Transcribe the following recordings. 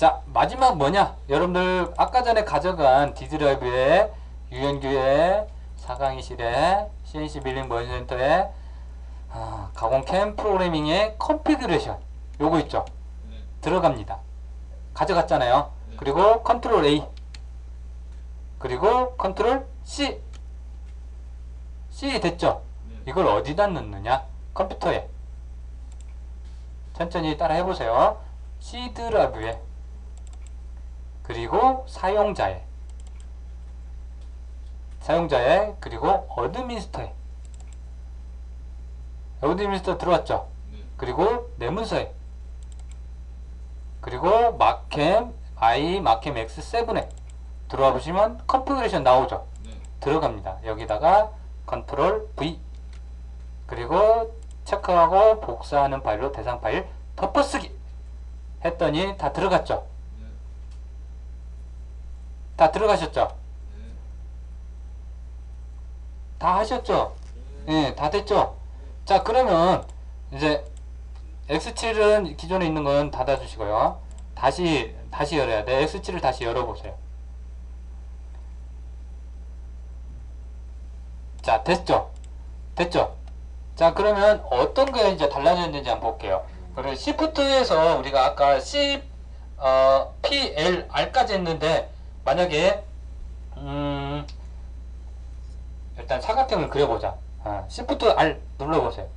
자 마지막 뭐냐? 여러분들 아까 전에 가져간 디드라이브에 유연규에 사강의실에 CNC 빌링 머니센터에 아, 가공캠 프로그래밍의 컨피그레이션 요거 있죠? 네. 들어갑니다. 가져갔잖아요. 네. 그리고 컨트롤 A. 그리고 컨트롤 C. C 됐죠? 네. 이걸 어디다 넣느냐? 컴퓨터에. 천천히 따라 해보세요. C 드라이브에 그리고 사용자에 사용자에 그리고 어드민스터에 어드민스터 들어왔죠 네. 그리고 내 문서에 그리고 마캠 i 마캠 x7에 들어와 보시면 컨피그레이션 나오죠 네. 들어갑니다 여기다가 컨트롤 V 그리고 체크하고 복사하는 파일로 대상 파일 덮어쓰기 했더니 다 들어갔죠 네. 다 들어가셨죠? 네. 다 하셨죠? 예, 다 됐죠? 자 그러면 이제 X7은 기존에 있는 건 닫아주시고요. 다시 다시 열어야 돼. X7을 다시 열어보세요. 자 됐죠? 됐죠? 자 그러면 어떤 게 이제 달라졌는지 한번 볼게요. 그리고 Shift에서 우리가 아까 C 어, P L R까지 했는데 만약에 음 일단 사각형을 그려보자. 아, Shift R 눌러보세요.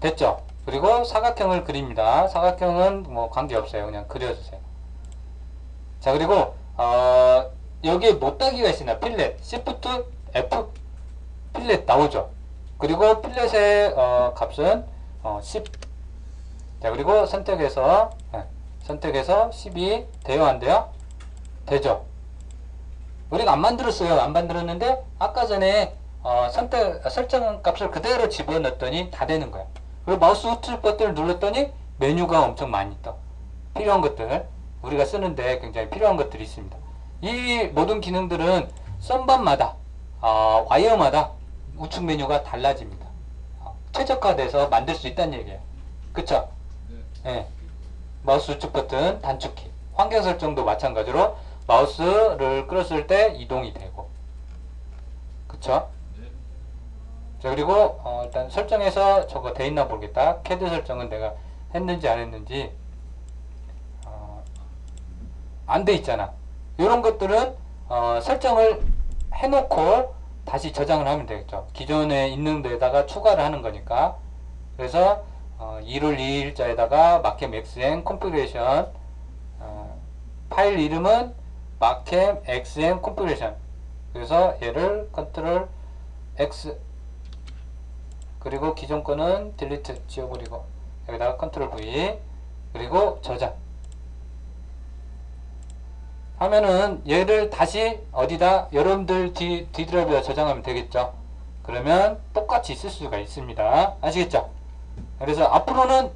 됐죠? 그리고 사각형을 그립니다. 사각형은 뭐 관계없어요. 그냥 그려주세요. 자 그리고 어, 여기에 못따기가 있으나 필렛 Shift F 필렛 나오죠? 그리고 필렛의 어, 값은 어, 10. 자 그리고 선택해서 네, 선택해서 10이 돼요 안 돼요? 되죠. 우리가 안 만들었어요. 안 만들었는데 아까 전에 어, 선택 설정 값을 그대로 집어넣었더니 다 되는 거야. 그리고 마우스 우측 버튼을 눌렀더니 메뉴가 엄청 많이 떠. 필요한 것들 우리가 쓰는데 굉장히 필요한 것들이 있습니다. 이 모든 기능들은 썬반마다 어, 와이어마다 우측 메뉴가 달라집니다. 어, 최적화돼서 만들 수 있다는 얘기예요. 그쵸? 네. 예. 마우스 우측 버튼 단축키. 환경 설정도 마찬가지로 마우스를 끌었을 때 이동이 되고. 그쵸? 네. 자, 그리고 어, 일단 설정해서 저거 돼 있나 보겠다. 캐드 설정은 내가 했는지 안 했는지 어, 안 돼 있잖아. 이런 것들은 어, 설정을 해놓고 다시 저장을 하면 되겠죠. 기존에 있는 데다가 추가를 하는 거니까. 그래서 어, 1월 2일자에다가 마캠 xn 컨피그레이션 어, 파일 이름은 마캠 xn 컨피그레이션 그래서 얘를 컨트롤 x. 그리고 기존 거는 딜리트 지워버리고 여기다가 컨트롤 V. 그리고 저장. 하면은 얘를 다시 어디다 여러분들 D, D 드라이브에 저장하면 되겠죠? 그러면 똑같이 쓸 수가 있습니다. 아시겠죠? 그래서 앞으로는